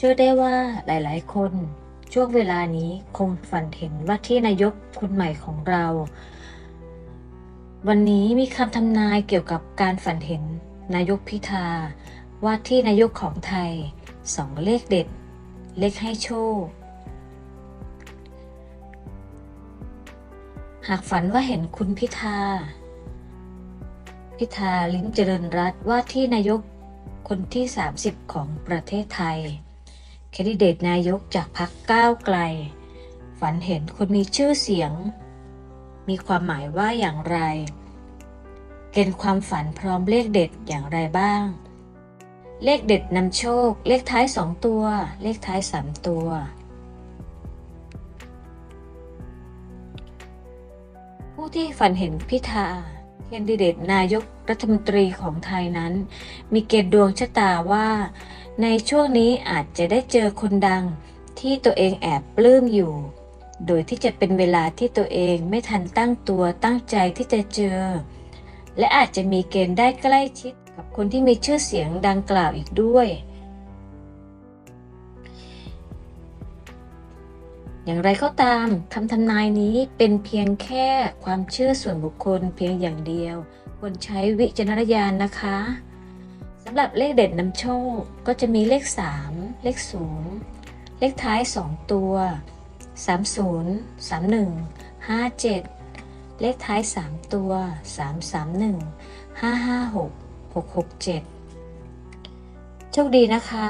เชื่อได้ว่าหลายๆ คน ช่วงเวลานี้คงฝันเห็นว่าที่นายกคนใหม่ของเรา วันนี้มีคำทำนายเกี่ยวกับการฝันเห็นนายกพิธาว่าที่นายกของไทยสองเลขเด็ด เลขให้โชค หากฝันว่าเห็นคุณพิธา พิธาลิ้มเจริญรัตว่าที่นายกคนที่ 30 ของประเทศไทย แคนดิเดตนายกจากพรรคก้าวไกล ฝันเห็นคนมีชื่อเสียง มีความหมายว่าอย่างไร เกณฑ์ความฝันพร้อมเลขเด็ดอย่างไรบ้าง เลขเด็ดนำโชค เลขท้าย2ตัว เลขท้าย3ตัวผู้ที่ฝันเห็นพิธา แคนดิเดตนายกรัฐมนตรีของไทยนั้น มีเกณฑ์ดวงชะตาว่า ในช่วงนี้อาจจะได้เจอคนดังที่ตัวเองแอบปลื้มอยู่ โดยที่จะเป็นเวลาที่ตัวเองไม่ทันตั้งตัวตั้งใจที่จะเจอ และอาจจะมีเกณฑ์ได้ใกล้ชิดกับคนที่มีชื่อเสียงดังกล่าวอีกด้วย อย่างไรก็ตามคำทำนายนี้เป็นเพียงแค่ความเชื่อส่วนบุคคลเพียงอย่างเดียว ควรใช้วิจารณญาณนะคะสำหรับเลขเด็ดนำโชคก็จะมีเลข 3 เลข 0 เลขท้าย 2 ตัว 30 31 57 เลขท้าย 3 ตัว 331 556 667 โชคดีนะคะ